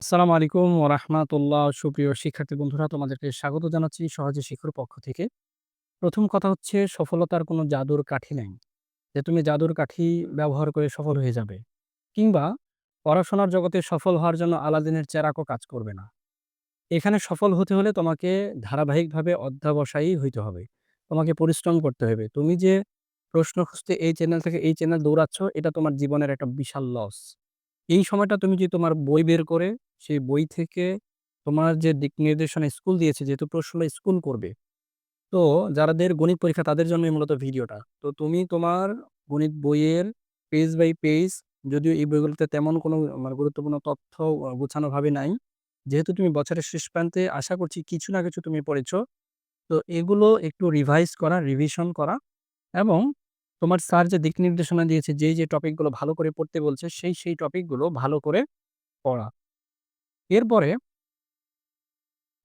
আসসালামু আলাইকুম রাহমাতুল্লাহ। সুপ্রিয় শিক্ষার্থী বন্ধুরা, তোমাদেরকে স্বাগত জানাচ্ছি সহজে শিখুর পক্ষ থেকে। ১ম কথা হচ্ছে, সফলতার কোনো জাদুর কাঠি নাই। যে তুমি জাদুর কাঠি ব্যবহার করে সফল হয়ে যাবে। কিংবা পড়াশোনার জগতে সফল হওয়ার জন্য আলাদিনের চেরাকও কাজ করবে না। এখানে সফল হতে হলে তোমাকে ধারাবাহিকভাবে অধ্যবসায়ী হইতে হবে। তোমাকে পরিশ্রম করতে হবে। তুমি যে প্রশ্ন খুঁজতে এই চ্যানেল থেকে এই চ্যানেল দৌড়াচ্ছ, এটা তোমার জীবনের একটা বিশাল লস। এই সময়টা তুমি যদি তোমার বই বের করে সেই বই থেকে তোমার যে দিক নির্দেশনা স্কুল দিয়েছে যেহেতু প্রশ্নটা স্কুল করবে। তো যাদের গণিত পরীক্ষা তাদের জন্যই মূলত ভিডিওটা। তো তুমি তোমার গণিত বইয়ের পেজ বাই পেজ যদিও এই বইগুলোতে তেমন কোনো মানে গুরুত্বপূর্ণ তথ্য গোছানোভাবে নাই। যেহেতু তুমি বছরের শেষ প্রান্তে আশা করছি কিছু না কিছু তুমি পড়েছ। তো এগুলো একটু রিভাইজ করা, রিভিশন করা এবং তোমার স্যার যে দিক নির্দেশনা দিয়েছে যেই, যে টপিকগুলো ভালো করে পড়তে বলছে সেই, সেই টপিকগুলো ভালো করে পড়া। এরপরে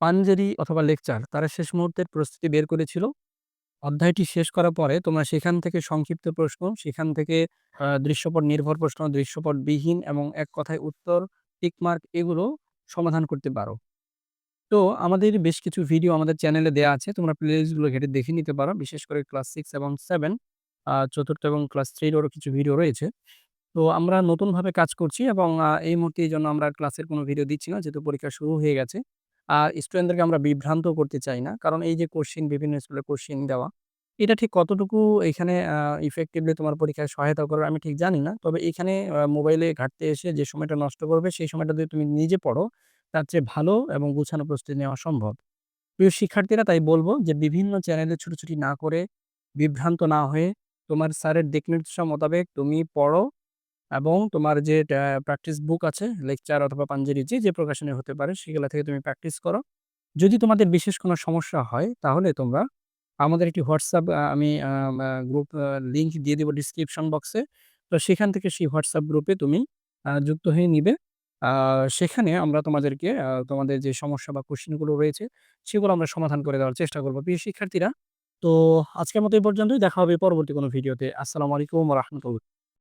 পাঞ্জেরি অথবা লেকচার তারা শেষ মুহূর্তের প্রস্তুতি বের করেছিল। অধ্যায়টি শেষ করার পরে তোমরা সেখান থেকে সংক্ষিপ্ত প্রশ্ন, সেখান থেকে দৃশ্যপট নির্ভর প্রশ্ন, দৃশ্যপট বিহীন এবং এক কথায় উত্তর, টিক মার্ক এগুলো সমাধান করতে পারো। তো আমাদের বেশ কিছু ভিডিও আমাদের চ্যানেলে দেওয়া আছে। তোমরা প্লেলিস্টগুলো ঘেঁটে দেখে নিতে পারো। বিশেষ করে ক্লাস সিক্স এবং 7 আ ৪র্থ এবং ক্লাস 3 এরও কিছু ভিডিও রয়েছে। তো আমরা নতুনভাবে কাজ করছি এবং এই মুহূর্তে এই জন্য আমরা ক্লাসের কোনো ভিডিও দিচ্ছি না যেহেতু পরীক্ষা শুরু হয়ে গেছে। আর স্টুডেন্টদেরকে আমরা বিভ্রান্ত করতে চাই না। কারণ এই যে কোশ্চেন বিভিন্ন স্কুলে কোশ্চেন দেওয়া, এটা ঠিক কতটুকু এখানে ইফেক্টিভলি তোমার পরীক্ষায় সহায়তা করবে আমি ঠিক জানি না। তবে এখানে মোবাইলে ঘাঁটতে এসে যে সময়টা নষ্ট করবে সেই সময়টা যদি তুমি নিজে পড়ো, তার চেয়ে ভালো এবং গুছানো প্রস্তুতি নেওয়া সম্ভব। প্রিয় শিক্ষার্থীরা তাই বলব যে বিভিন্ন চ্যানেলে ছুটোছুটি না করে, বিভ্রান্ত না হয়ে তোমার স্যারের দিক নির্দেশনা মোতাবেক তুমি পড়ো এবং তোমার যে প্র্যাকটিস বুক আছে লেকচার অথবা পাঞ্জেরি যে, যে প্রকাশনী হতে পারে সেগুলা থেকে তুমি প্র্যাকটিস করো। যদি তোমাদের বিশেষ কোনো সমস্যা হয় তাহলে তোমরা আমাদের একটি হোয়াটসঅ্যাপ আমি গ্রুপ লিংক দিয়ে দিব ডিসক্রিপশন বক্সে। তো সেখান থেকে সেই হোয়াটসঅ্যাপ গ্রুপে তুমি যুক্ত হয়ে নিবে। সেখানে আমরা তোমাদেরকে তোমাদের যে সমস্যা বা কোশ্চেনগুলো রয়েছে সেগুলো আমরা সমাধান করে দেওয়ার চেষ্টা করব প্রিয় শিক্ষার্থীরা, তো আজকের মতো এই পর্যন্তই। দেখা হবে পরবর্তী কোনো ভিডিওতে। আসসালামু আলাইকুম রহমতুল্লাহ।